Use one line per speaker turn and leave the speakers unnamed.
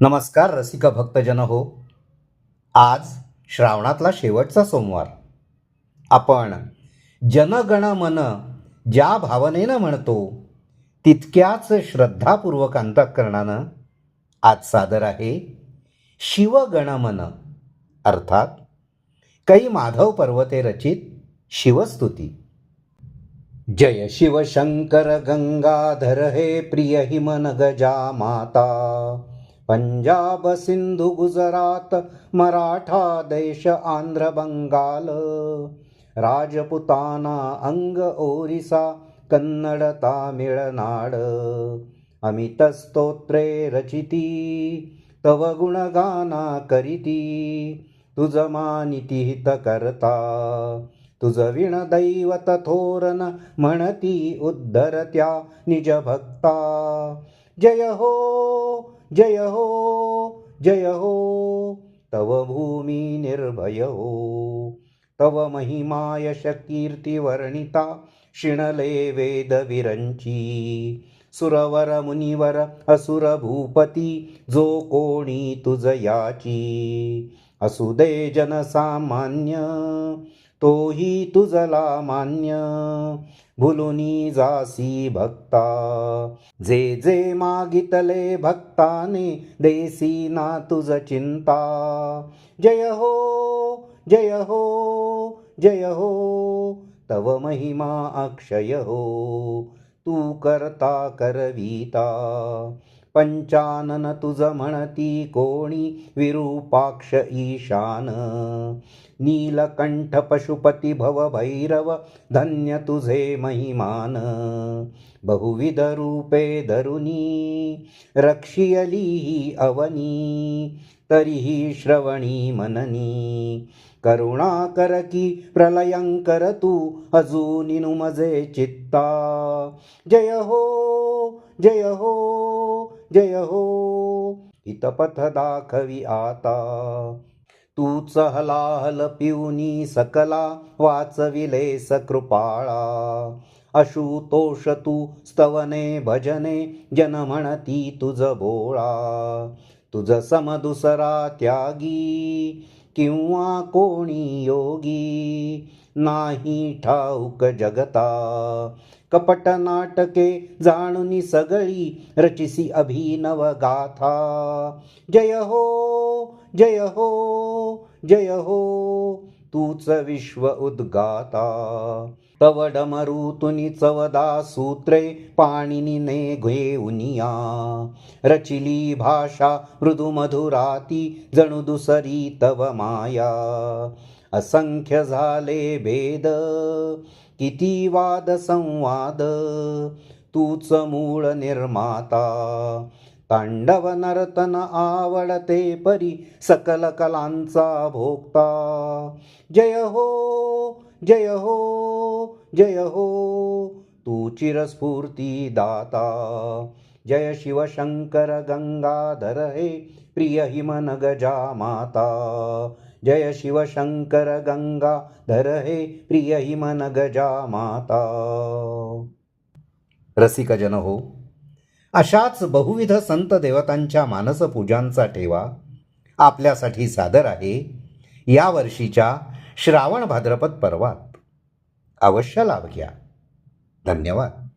नमस्कार रसिक भक्तजन हो. आज श्रावणातला शेवटचा सोमवार. आपण जनगण मन ज्या भावनेनं म्हणतो तितक्याच श्रद्धापूर्वक अंतःकरणानं आज सादर आहे शिवगणमन अर्थात कै माधव पर्वते रचित शिवस्तुती. जय शिवशंकर गंगाधर हे प्रिय हिमन गजा माता. पंजाब सिंधू गुजरात मराठा देश आंध्र बंगाल राजपुताना अंग ओरिसा कन्नड तामिळनाड अमित स्तोत्रे रचिती तव गुणगाना करीती तुझ मानिती हित करता तुझ विण दैवत थोरन म्हणती उद्धरत्या निज भक्ता जय हो जय हो जय हो तव भूमी निर्भय हो। तव महिमा यश कीर्ती वर्णिता शिणले वेद विरंची सुरवर मुनिवर असुर भूपती जो कोणी तुझ याची असुदे जनसामान्य तोही तुझला मान्य। भुलुनी जासी भक्ता। जे जे मागितले भक्ताने देसी ना तुझ चिंता। जय हो जय हो जय हो तव महिमा अक्षय हो। तू करता करवीता। पंचानन तुझ म्हणती कोणी विरूपाक्ष ईशान। नीलकंठ पशुपती भव भैरव धन्य तुझे महिमान। बहुविध रूपे धरुनी रक्षियली ही अवनी तरीही श्रवणी मननी। करुणाकर की प्रलयंकर तू अजूनी नुमजे चित्ता। जय हो जय हो। जय हो. हितपथ दाखवी आता. तूच हलाहल पिऊनी सकला वाचविले सकृपाळा अशुतोष तू स्तवने भजने जन म्हणती तुझ बोळा. तुझ समदुसरा त्यागी किंवा कोणी योगी? नाही ठाऊक जगता. कपट नाटके जाणुनी सगळी रचिसी अभिनव गाथा. जय हो जय हो जय हो तूच विश्व उद्गाता. तव डमरू चवदा सूत्रे पाणिनीने घेऊनिया रचिली भाषा मृदू मधुराती जणू दुसरी तव माया. असंख्य झाले भेद किती वाद संवाद? तूच मूळ निर्माता. तांडव नर्तन आवडते परी सकल कलांचा भोगता जय हो जय हो जय हो तू चिरस्फूर्ती दाता. जय शिवशंकर गंगाधर हे प्रिय हिमन गजा माता. जय शिवशंकर गंगाधर हे प्रिय हिमन गजा माता। रसिकजन हो अशाच बहुविध संत देवतांच्या मानसपूजांचा ठेवा आपल्यासाठी सादर आहे या वर्षीच्या श्रावण भाद्रपद पर्वात. अवश्य लाभ घ्या. धन्यवाद.